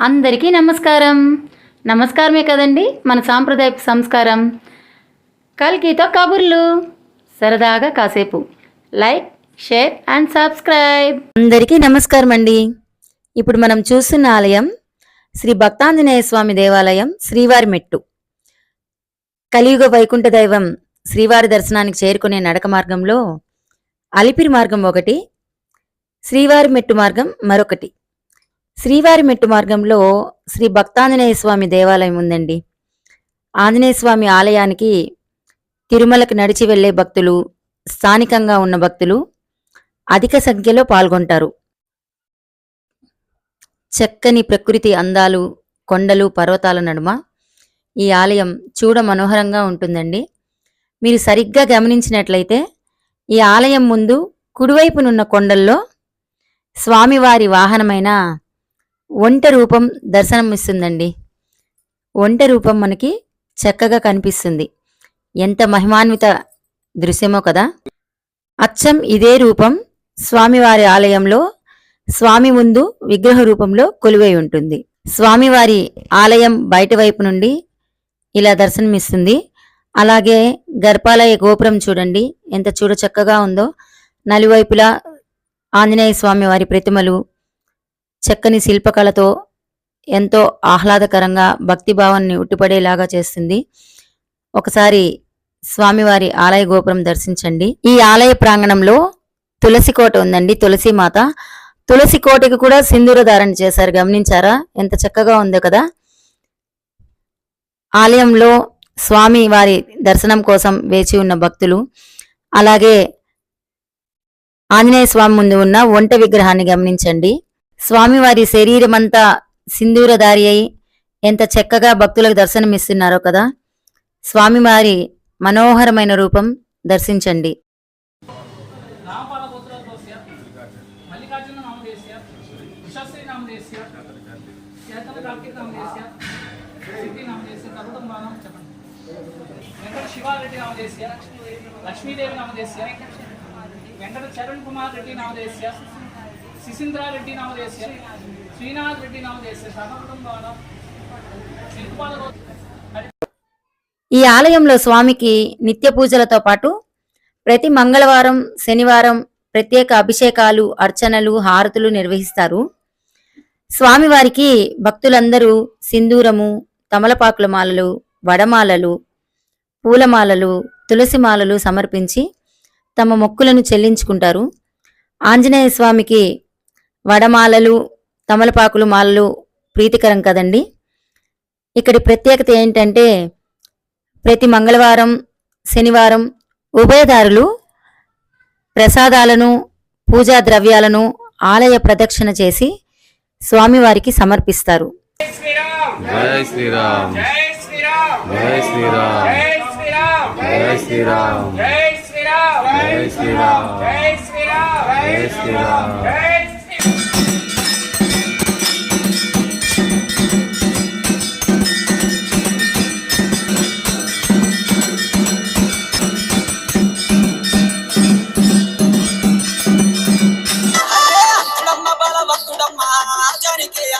అందరికీ నమస్కారం. నమస్కారమే కదండి మన సాంప్రదాయపు సంస్కారం. కల్కితో కబుర్లు. సరదాగా కాసేపు. Like share and subscribe. అందరికీ నమస్కారం అండి. ఇప్పుడు మనం చూస్తున్న ఆలయం శ్రీ భక్తాంజనేయ స్వామి దేవాలయం శ్రీవారి మెట్టు. కలియుగ వైకుంఠ దైవం శ్రీవారి దర్శనానికి చేరుకునే నడక మార్గంలో అలిపిరి మార్గం ఒకటి శ్రీవారి మెట్టు మార్గం మరొకటి. శ్రీవారి మెట్టు మార్గంలో శ్రీ భక్తాంజనేయ స్వామి దేవాలయం ఉందండి. ఆంజనేయ స్వామి ఆలయానికి తిరుమలకు నడిచి వెళ్ళే భక్తులు స్థానికంగా ఉన్న భక్తులు అధిక సంఖ్యలో పాల్గొంటారు. చక్కని ప్రకృతి అందాలు కొండలు పర్వతాల నడుమ ఈ ఆలయం చూడ మనోహరంగా ఉంటుందండి. మీరు సరిగ్గా గమనించినట్లయితే ఈ ఆలయం ముందు కుడివైపునున్న కొండల్లో స్వామివారి వాహనమైన ఒంట రూపం దర్శనమిస్తుందండి ఒంట రూపం మనకి చక్కగా కనిపిస్తుంది. ఎంత మహిమాన్విత దృశ్యమో కదా. అచ్చం ఇదే రూపం స్వామివారి ఆలయంలో స్వామి ముందు విగ్రహ రూపంలో కొలువై ఉంటుంది. స్వామివారి ఆలయం బయట వైపు నుండి ఇలా దర్శనమిస్తుంది అలాగే గర్భాలయ గోపురం చూడండి. ఎంత చూడ చక్కగా ఉందో. నలువైపులా ఆంజనేయ స్వామి వారి ప్రతిమలు చక్కని శిల్పకళతో ఎంతో ఆహ్లాదకరంగా భక్తిభావాన్ని ఉట్టిపడేలాగా చేస్తుంది. ఒకసారి స్వామివారి ఆలయ గోపురం దర్శించండి. ఈ ఆలయ ప్రాంగణంలో తులసి కోట ఉందండి తులసి మాత. తులసి కోటకి కూడా సింధూర ధారణ చేశారు గమనించారా? ఎంత చక్కగా ఉందో కదా. ఆలయంలో స్వామి వారి దర్శనం కోసం వేచి ఉన్న భక్తులు అలాగే ఆంజనేయ స్వామి ముందు ఉన్న ఒంట విగ్రహాన్ని గమనించండి. స్వామివారి శరీరమంతా సింధూరధారి అయి ఎంత చక్కగా భక్తులకు దర్శనమిస్తున్నారో కదా. స్వామివారి మనోహరమైన రూపం దర్శించండి. శివారెడ్డి నామదేశ్య లక్ష్మీదేవి నామదేశ్య వెంకట చరణ్ కుమార్ రెడ్డి నామదేశ్య శిశీంద్రారెడ్డి నామదేశ్య శ్రీనాథ్ రెడ్డి నామదేశ్య శిల్పాల ఈ ఆలయంలో స్వామికి నిత్య పూజలతో పాటు ప్రతి మంగళవారం శనివారం ప్రత్యేక అభిషేకాలు అర్చనలు హారతులు నిర్వహిస్తారు. స్వామివారికి భక్తులందరూ సింధూరము తమలపాకుల మాలలు వడమాలలు పూలమాలలు తులసి మాలలు సమర్పించి తమ మొక్కులను చెల్లించుకుంటారు. ఆంజనేయ స్వామికి వడమాలలు తమలపాకులు మాలలు ప్రీతికరం కదండి ఇక్కడి ప్రత్యేకత ఏంటంటే ప్రతి మంగళవారం శనివారం ఉభయదారులు ప్రసాదాలను పూజా ద్రవ్యాలను ఆలయ ప్రదక్షిణ చేసి స్వామివారికి సమర్పిస్తారు జై శ్రీరామ్ జై శ్రీరామ్ జై శ్రీరామ్ జై శ్రీరామ్ జై శ్రీరామ్ జై శ్రీరామ్ జై శ్రీరామ్ జై శ్రీరామ్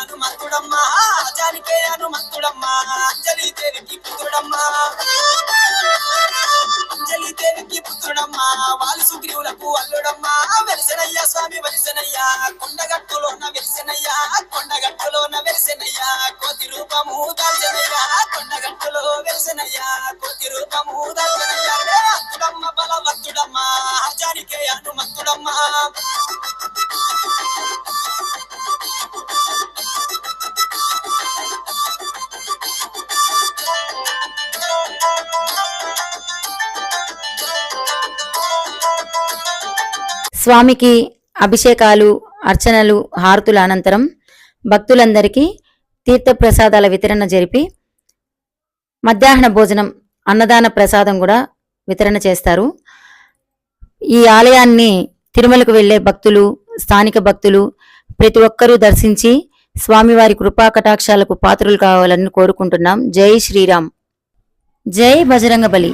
అనుమంతుడమ్మా అంజలికే అనుమంతుడమ్మా అంజలి దేవికి కొండగట్టులోన వెలిసినయ్యా కొండగట్టులోన వెలిసినయ్యా కోతి రూపము దాల్చనయ్య కొండగట్టులో వెలిసినయ్యా కోతి రూపము దాల్చనయ్య. భక్తుడమ్మ బలవంతుడమ్మ జానికే హనుమంతుడమ్మ స్వామికి అభిషేకాలు అర్చనలు హారతుల అనంతరం భక్తులందరికీ తీర్థప్రసాదాల వితరణ జరిపి మధ్యాహ్న భోజనం అన్నదాన ప్రసాదం కూడా వితరణ చేస్తారు. ఈ ఆలయాన్ని తిరుమలకు వెళ్ళే భక్తులు స్థానిక భక్తులు ప్రతి ఒక్కరూ దర్శించి స్వామివారి కృపా కటాక్షాలకు పాత్రులు కావాలని కోరుకుంటున్నాం. జై శ్రీరామ్. జై బజరంగబలి